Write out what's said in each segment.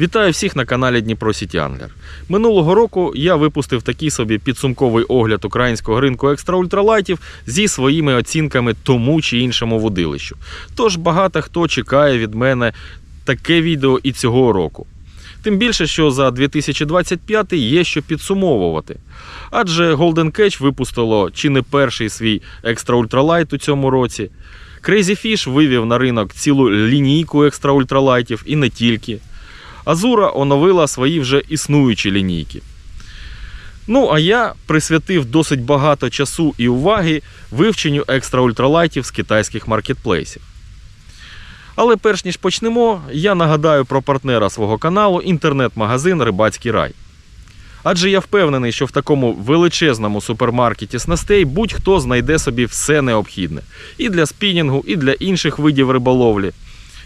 Вітаю всіх на каналі Дніпро Сіті Англер. Минулого року я випустив такий собі підсумковий огляд українського ринку екстра ультралайтів зі своїми оцінками тому чи іншому водилищу. Тож багато хто чекає від мене таке відео і цього року. Тим більше, що за 2025 є що підсумовувати. Адже Golden Catch випустило чи не перший свій екстра ультралайт у цьому році. Crazy Fish вивів на ринок цілу лінійку екстра ультралайтів і не тільки. Азура оновила свої вже існуючі лінійки. Ну, а я присвятив досить багато часу і уваги вивченню екстра ультралайтів з китайських маркетплейсів. Але перш ніж почнемо, я нагадаю про партнера свого каналу інтернет-магазин Рибацький рай. Адже я впевнений, що в такому величезному супермаркеті снастей будь-хто знайде собі все необхідне і для спінінгу, і для інших видів риболовлі,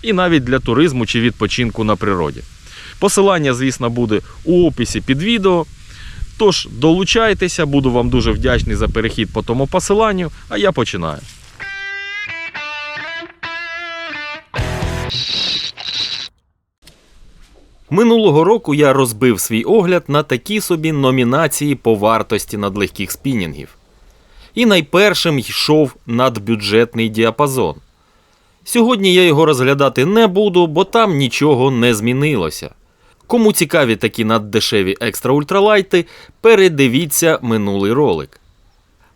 і навіть для туризму чи відпочинку на природі. Посилання, звісно, буде у описі під відео. Тож долучайтеся, буду вам дуже вдячний за перехід по тому посиланню, а я починаю. Минулого року я розбив свій огляд на такі собі номінації по вартості надлегких спінінгів. І найпершим йшов надбюджетний діапазон. Сьогодні я його розглядати не буду, бо там нічого не змінилося. Кому цікаві такі наддешеві екстра ультралайти, передивіться минулий ролик.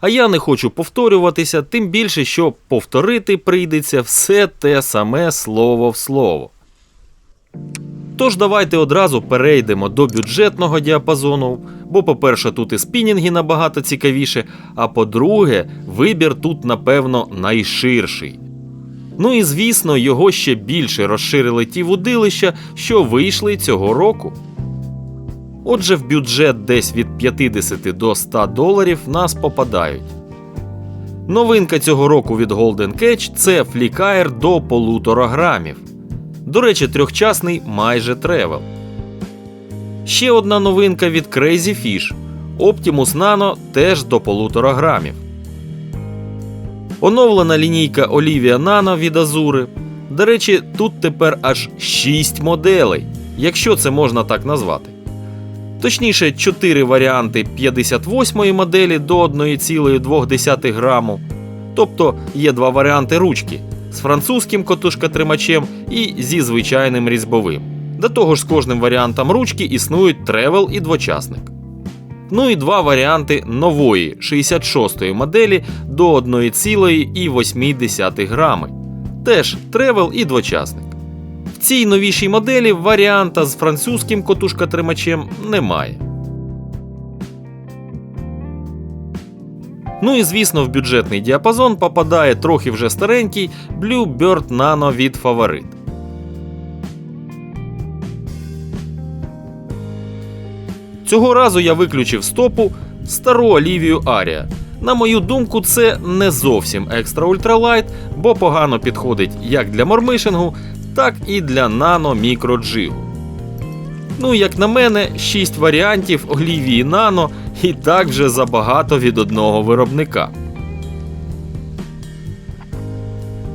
А я не хочу повторюватися, тим більше, що повторити прийдеться все те саме слово в слово. Тож давайте одразу перейдемо до бюджетного діапазону, бо, по-перше, тут і спінінги набагато цікавіше, а по-друге, вибір тут, напевно, найширший. Ну і звісно, його ще більше розширили ті вудилища, що вийшли цього року. Отже, в бюджет десь від 50 до 100 доларів нас попадають. Новинка цього року від Golden Catch це флікаєр до полутора грамів. До речі, трьохчасний майже тревел. Ще одна новинка від Crazy Fish Optimus Nano теж до полутора грамів. Оновлена лінійка Olivia Nano від Азури. До речі, тут тепер аж 6 моделей, якщо це можна так назвати. Точніше, 4 варіанти 58 моделі до 1,2 граму. Тобто є два варіанти ручки з французьким котушкотримачем і зі звичайним різьбовим. До того ж, з кожним варіантом ручки існують тревел і двочасник. Ну і два варіанти нової 66-ї моделі до 1,8 грами. Теж тревел і двочасник. В цій новішій моделі варіанта з французьким котушкотримачем немає. Ну і звісно, в бюджетний діапазон попадає трохи вже старенький Blue Bird Nano від Favorit. Цього разу я виключив стопу стару Олівію Арія. На мою думку, це не зовсім екстра ультралайт, бо погано підходить як для мормишингу, так і для нано мікроджигу. Ну, як на мене, 6 варіантів Олівії Нано і так вже забагато від одного виробника.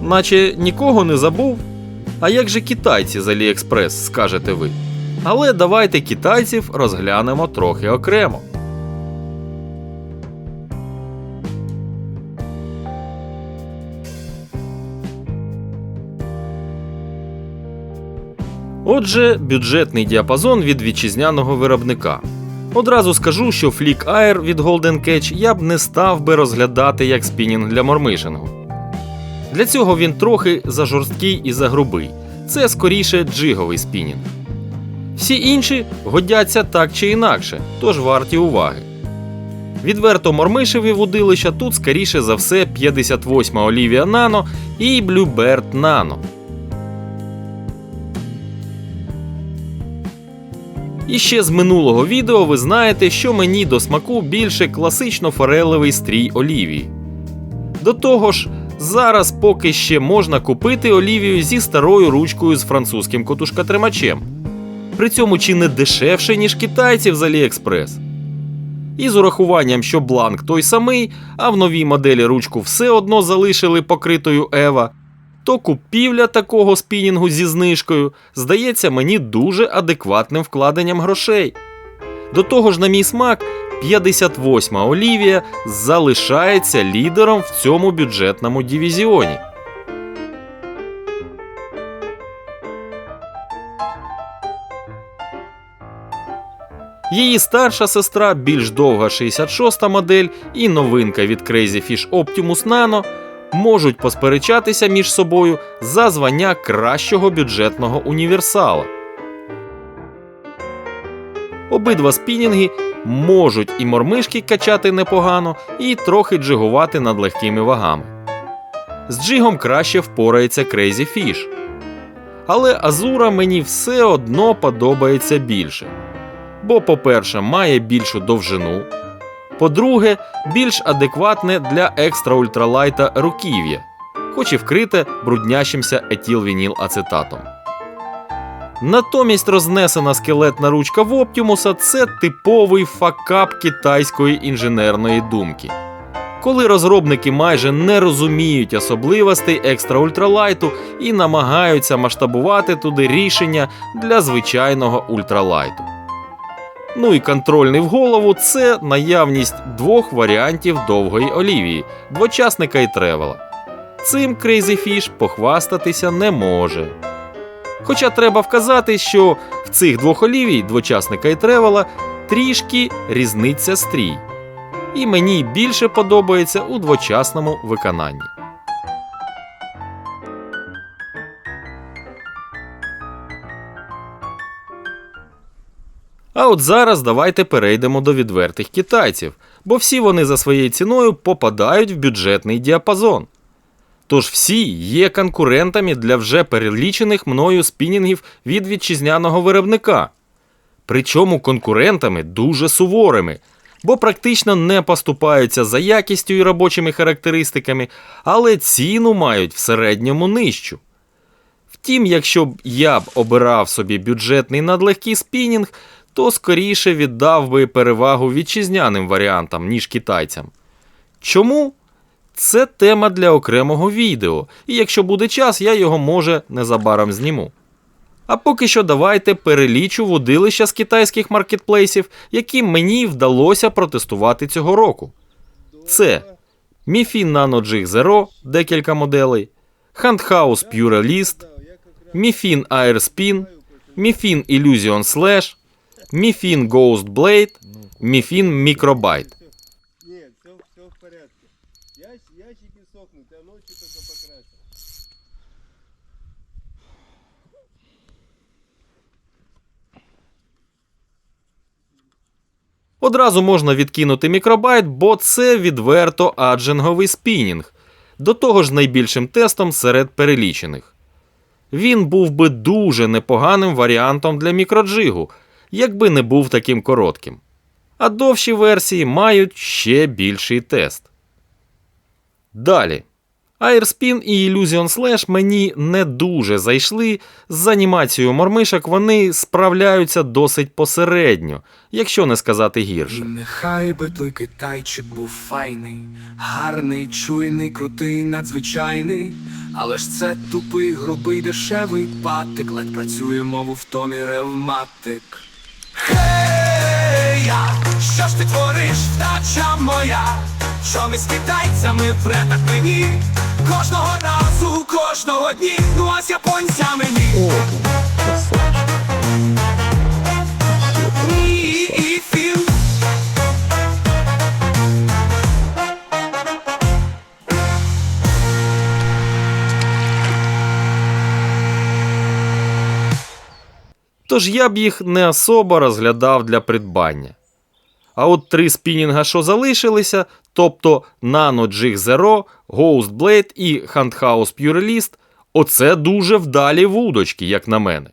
Наче нікого не забув. А як же китайці з AliExpress, скажете ви? Але давайте китайців розглянемо трохи окремо. Отже, бюджетний діапазон від вітчизняного виробника. Одразу скажу, що Flick Air від Golden Catch я б не став би розглядати як спінінг для мормишингу. Для цього він трохи зажорсткий і загрубий. Це скоріше джиговий спінінг. Всі інші годяться так чи інакше, тож варті уваги. Відверто мормишеві вудилища тут скоріше за все 58 Olivia Nano і Bluebird Nano. І ще з минулого відео ви знаєте, що мені до смаку більше класично форелевий стрій олівії. До того ж, зараз поки ще можна купити олівію зі старою ручкою з французьким котушкотримачем. При цьому чи не дешевше, ніж китайців з AliExpress. І з урахуванням, що бланк той самий, а в новій моделі ручку все одно залишили покритою Ева, то купівля такого спінінгу зі знижкою здається мені дуже адекватним вкладенням грошей. До того ж, на мій смак, 58-ма Олівія залишається лідером в цьому бюджетному дивізіоні. Її старша сестра, більш довга 66-та модель і новинка від Crazy Fish Optimus Nano можуть посперечатися між собою за звання кращого бюджетного універсала. Обидва спінінги можуть і мормишки качати непогано, і трохи джигувати над легкими вагами. З джигом краще впорається Crazy Fish. Але Азура мені все одно подобається більше. Бо, по-перше, має більшу довжину. По-друге, більш адекватне для екстра ультралайта руків'я, хоч і вкрите бруднящимся етилвініл ацетатом. Натомість рознесена скелетна ручка в Оптімуса це типовий факап китайської інженерної думки. Коли розробники майже не розуміють особливостей екстра ультралайту і намагаються масштабувати туди рішення для звичайного ультралайту. Ну і контрольний в голову це наявність двох варіантів довгої олівії двочасника і тревела. Цим Crazy Fish похвастатися не може. Хоча треба вказати, що в цих двох олівій двочасника і тревела трішки різниця стрій. І мені більше подобається у двочасному виконанні. А от зараз давайте перейдемо до відвертих китайців, бо всі вони за своєю ціною попадають в бюджетний діапазон. Тож всі є конкурентами для вже перелічених мною спінінгів від вітчизняного виробника. Причому конкурентами дуже суворими, бо практично не поступаються за якістю і робочими характеристиками, але ціну мають в середньому нижчу. Втім, якщо б я б обирав собі бюджетний надлегкий спінінг, то скоріше віддав би перевагу вітчизняним варіантам, ніж китайцям. Чому? Це тема для окремого відео, і якщо буде час, я його може незабаром зніму. А поки що давайте перелічу водилища з китайських маркетплейсів, які мені вдалося протестувати цього року. Це Mi Nano Jig Zero, декілька моделей, Handhouse Puralist, Mi Airspin, Mi Illusion Slash, Mi Ghost Blade, Mi Microbyte. Нет, все, все в порядке. Ящ, ящики сохнут, я ночью только покрасил. Одразу можна відкинути мікробайт, бо це відверто аджинговий спінінг, до того ж найбільшим тестом серед перелічених. Він був би дуже непоганим варіантом для мікроджигу, якби не був таким коротким. А довші версії мають ще більший тест. Далі. Airspin і Illusion Slash мені не дуже зайшли. З анімацією мормишок вони справляються досить посередньо, якщо не сказати гірше. нехай би той китайчик був файний, гарний, чуйний, крутий, надзвичайний. Але ж це тупий, грубий, дешевий патик, ледь працює мову в томі ревматик. Гей, я, що ж ти твориш, вдача моя? Що ми з китайцями так мені? Кожного разу, кожного дні, ну а з японцями. Ні, Тож я б їх не особо розглядав для придбання. А от три спінінга, що залишилися, тобто Nano Jig Zero, Ghost Blade і Handhouse Purelist, оце дуже вдалі вудочки, як на мене.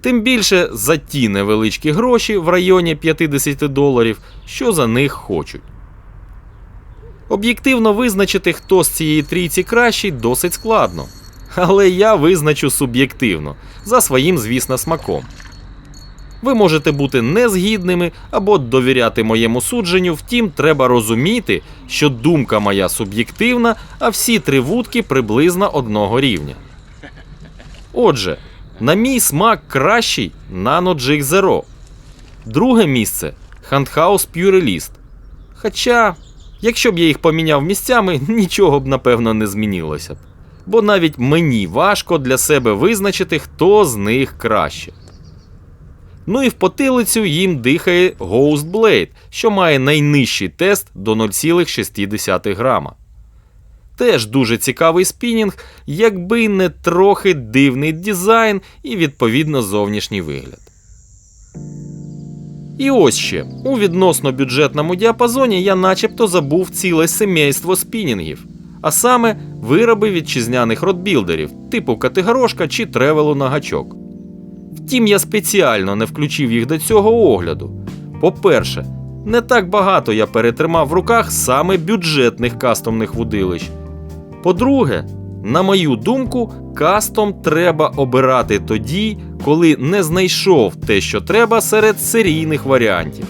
Тим більше за ті невеличкі гроші в районі 50 доларів, що за них хочуть. Об'єктивно визначити, хто з цієї трійці кращий, досить складно. Але я визначу суб'єктивно, за своїм, звісно, смаком. Ви можете бути незгідними або довіряти моєму судженню, втім, треба розуміти, що думка моя суб'єктивна, а всі три вудки приблизно одного рівня. Отже, на мій смак кращий Nano Jig Zero. Друге місце Handhouse Purelist. Хоча, якщо б я їх поміняв місцями, нічого б напевно не змінилося б. Бо навіть мені важко для себе визначити, хто з них краще. Ну і в потилицю їм дихає Ghost Blade, що має найнижчий тест до 0,6 грама. Теж дуже цікавий спінінг, якби не трохи дивний дизайн і відповідно зовнішній вигляд. І ось ще, у відносно бюджетному діапазоні я начебто забув ціле семейство спінінгів, а саме вироби вітчизняних ротбілдерів, типу Категорошка чи тревелу на гачок. Втім, я спеціально не включив їх до цього огляду. По-перше, не так багато я перетримав в руках саме бюджетних кастомних вудилищ. По-друге, на мою думку, кастом треба обирати тоді, коли не знайшов те, що треба серед серійних варіантів.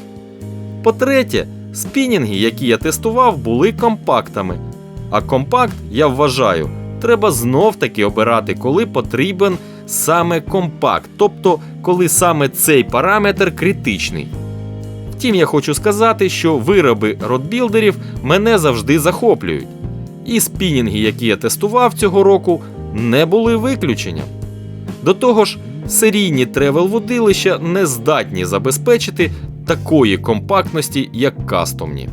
По-третє, спінінги, які я тестував, були компактами. А компакт, я вважаю, треба знов таки обирати, коли потрібен саме компакт, тобто коли саме цей параметр критичний. Втім, я хочу сказати, що вироби ротбілдерів мене завжди захоплюють. І спінінги, які я тестував цього року, не були виключенням. До того ж, серійні тревел-водилища не здатні забезпечити такої компактності, як кастомні.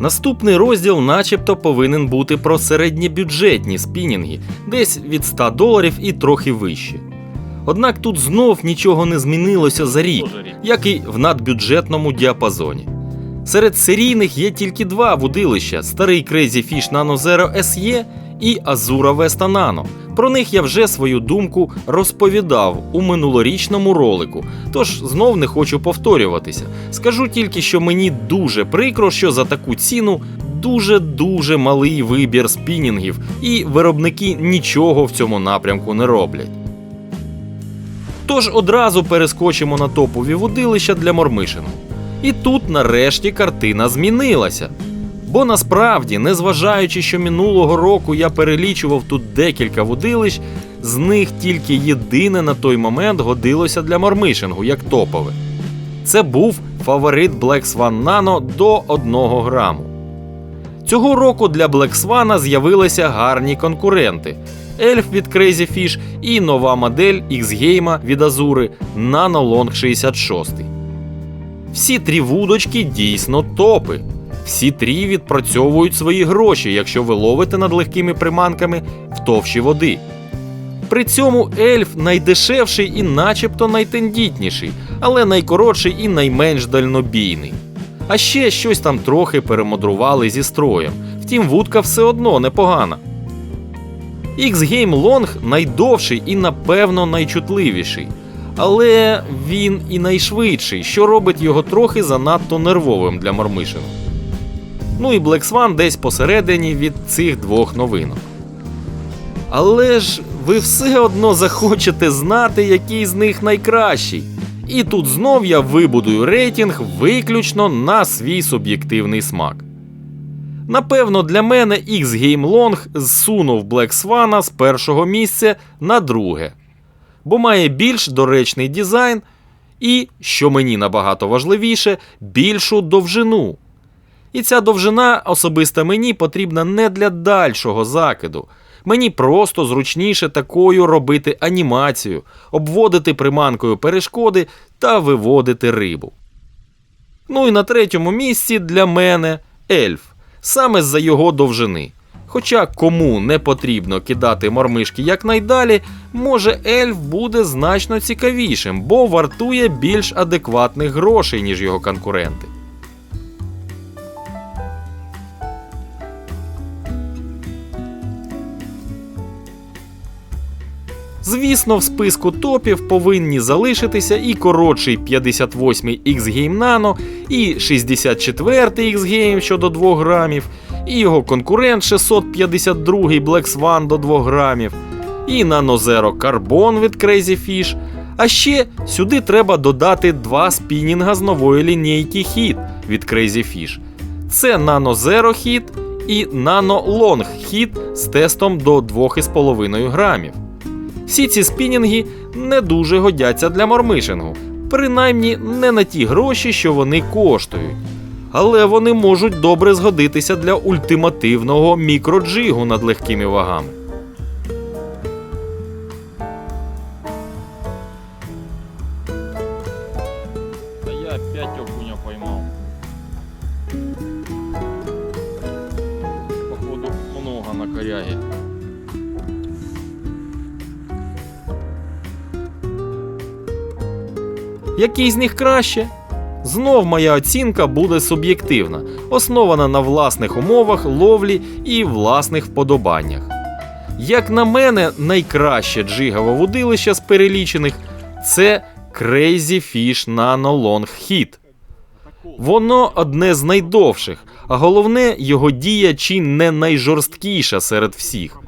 Наступний розділ, начебто, повинен бути про середньобюджетні спінінги, десь від 100 доларів і трохи вище. Однак тут знов нічого не змінилося за рік, як і в надбюджетному діапазоні. Серед серійних є тільки два вудилища: старий Crazy Fish Nano Zero SE і Vesta Nano. Про них я вже свою думку розповідав у минулорічному ролику, тож знов не хочу повторюватися. Скажу тільки, що мені дуже прикро, що за таку ціну дуже-дуже малий вибір спінінгів, і виробники нічого в цьому напрямку не роблять. Тож одразу перескочимо на топові водилища для Мормишину. І тут нарешті картина змінилася. Бо насправді, незважаючи, що минулого року я перелічував тут декілька водилищ, з них тільки єдине на той момент годилося для мормишингу, як топове. Це був фаворит Black Swan Nano до 1 граму. Цього року для Black Swan з'явилися гарні конкуренти: Elf від Crazy Fish і нова модель X-Game від Azure Nano Long 66. Всі три вудочки дійсно топи. Всі трі відпрацьовують свої гроші, якщо ви ловите над легкими приманками в товщі води. При цьому ельф найдешевший і начебто найтендітніший, але найкоротший і найменш дальнобійний. А ще щось там трохи перемудрували зі строєм, втім, вудка все одно непогана. X-Game Long найдовший і, напевно, найчутливіший. Але він і найшвидший, що робить його трохи занадто нервовим для мормишину. Ну і Black Swan десь посередині від цих двох новинок. Але ж ви все одно захочете знати, який з них найкращий. І тут знов я вибудую рейтинг виключно на свій суб'єктивний смак. Напевно, для мене X-Game Long зсунув Black Swan з першого місця на друге, бо має більш доречний дизайн і, що мені набагато важливіше, більшу довжину. І ця довжина особисто мені потрібна не для дальшого закиду. Мені просто зручніше такою робити анімацію, обводити приманкою перешкоди та виводити рибу. Ну і на третьому місці для мене ельф, саме з-за його довжини. Хоча кому не потрібно кидати мормишки якнайдалі, може ельф буде значно цікавішим, бо вартує більш адекватних грошей, ніж його конкуренти. Звісно, в списку топів повинні залишитися і коротший 58-й X-Game Nano, і 64-й X-Game щодо 2 грамів, і його конкурент 652-й Black Swan до 2 грамів, і Nano Zero Carbon від Crazy Fish, А ще сюди треба додати два спінінга з нової лінійки Hit від Crazy Fish. Це Nano Zero Hit і Nano Long Hit з тестом до 2,5 грамів. Всі ці спінінги не дуже годяться для мормишингу, принаймні не на ті гроші, що вони коштують. Але вони можуть добре згодитися для ультимативного мікроджигу над легкими вагами. Та я опять окуня поймав. Походу много на коряге. Який з них краще? Знов моя оцінка буде суб'єктивна, основана на власних умовах ловлі і власних вподобаннях. Як на мене, найкраще джигове вудилище з перелічених це Crazy Fish Nano Long Hit. Воно одне з найдовших, а головне, його дія чи не найжорсткіша серед всіх.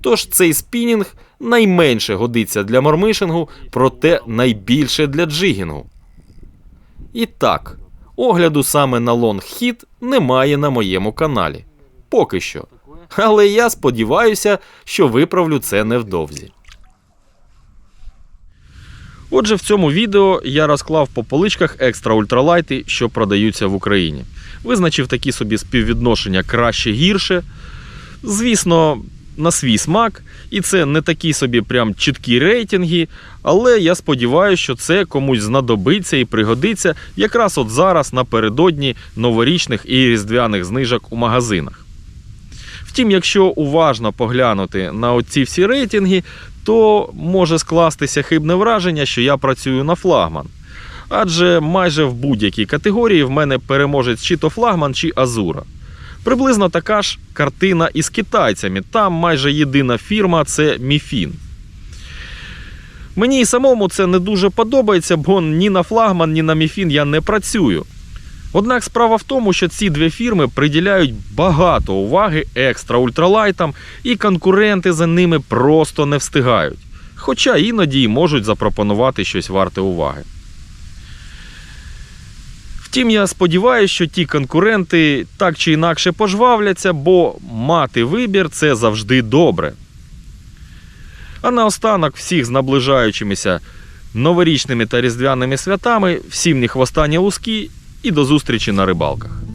Тож цей спінінг найменше годиться для мормишингу, проте найбільше для джигінгу. І так, огляду саме на Hit немає на моєму каналі. Поки що. Але я сподіваюся, що виправлю це невдовзі. Отже, в цьому відео я розклав по поличках екстра ультралайти, що продаються в Україні. Визначив такі собі співвідношення краще-гірше. Звісно, на свій смак, і це не такі собі прям чіткі рейтинги, але я сподіваюся, що це комусь знадобиться і пригодиться якраз от зараз напередодні новорічних і різдвяних знижок у магазинах. Втім, якщо уважно поглянути на оці всі рейтинги, то може скластися хибне враження, що я працюю на флагман. Адже майже в будь-якій категорії в мене переможець чи то флагман, чи азура. Приблизно така ж картина із китайцями. Там майже єдина фірма це Міфін. Мені і самому це не дуже подобається, бо ні на флагман, ні на Міфін я не працюю. Однак справа в тому, що ці дві фірми приділяють багато уваги екстра ультралайтам, і конкуренти за ними просто не встигають. Хоча іноді й можуть запропонувати щось варте уваги. Втім, я сподіваюся, що ті конкуренти так чи інакше пожвавляться, бо мати вибір це завжди добре. А наостанок всіх з наближаючимися новорічними та різдвяними святами, всім не хвоста, ні луски і до зустрічі на рибалках.